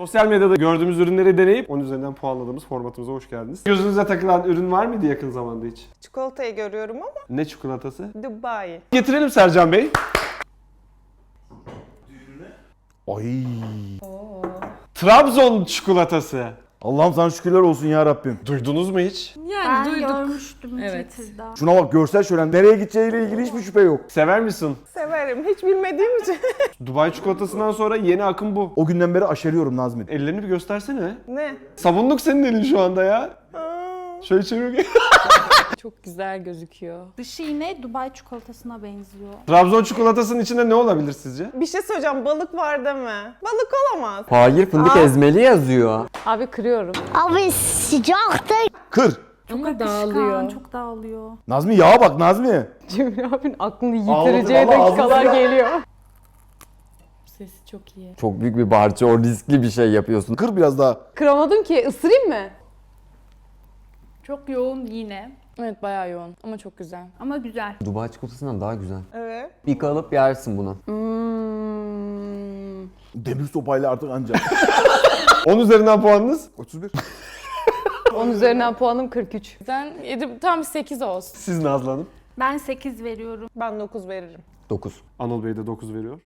Sosyal medyada gördüğümüz ürünleri deneyip 10 üzerinden puanladığımız formatımıza hoş geldiniz. Gözünüze takılan ürün var mıydı yakın zamanda hiç? Çikolatayı görüyorum ama Ne çikolatası? Dubai. Getirelim Sercan Bey. Ay. Trabzon çikolatası. Allah'ım sana şükürler olsun ya Rabbim. Duydunuz mu hiç? Yani Ben duyduk. görmüştüm Evet. Twitter'da. Şuna bak görsel şölen. Nereye gideceğiyle ilgili hiçbir şüphe yok. Sever misin? Severim. Hiç bilmediğim için. Dubai çikolatasından sonra yeni akım bu. O günden beri aşeriyorum Nazmi. Ellerini bir göstersene. ne? Sabunluk senin elin şu anda ya. Şöyle çevir. Çok güzel gözüküyor. Dışı yine Dubai çikolatasına benziyor. Trabzon çikolatasının içinde ne olabilir sizce? Bir şey söyleyeceğim. Balık var deme. Balık olamaz. Hayır fındık Aa. ezmeli yazıyor. Abi kırıyorum. Abi sıcaktı. Kır. Ama Akışkan, dağılıyor. çok dağılıyor. Nazmi yağa bak Nazmi. Cemre abinin aklını Ağladım yitireceği ama dakikalar geliyor. Sesi çok iyi. Çok büyük bir parça o riskli bir şey yapıyorsun. Kır biraz daha. Kıramadım ki. Isırayım mı? Çok yoğun yine Evet bayağı yoğun ama çok güzel. ama güzel. Dubai çikolatasından daha güzel. Evet. Bir kalıp yersin bunu. Hmm. Demir sopayla artık ancak. 10 üzerinden puanınız? 31. 10 üzerinden puanım 43. Ben 7, tam 8 olsun. Siz Nazlı Hanım. Ben 8 veriyorum. Ben 9 veririm. 9. Anıl Bey de 9 veriyor.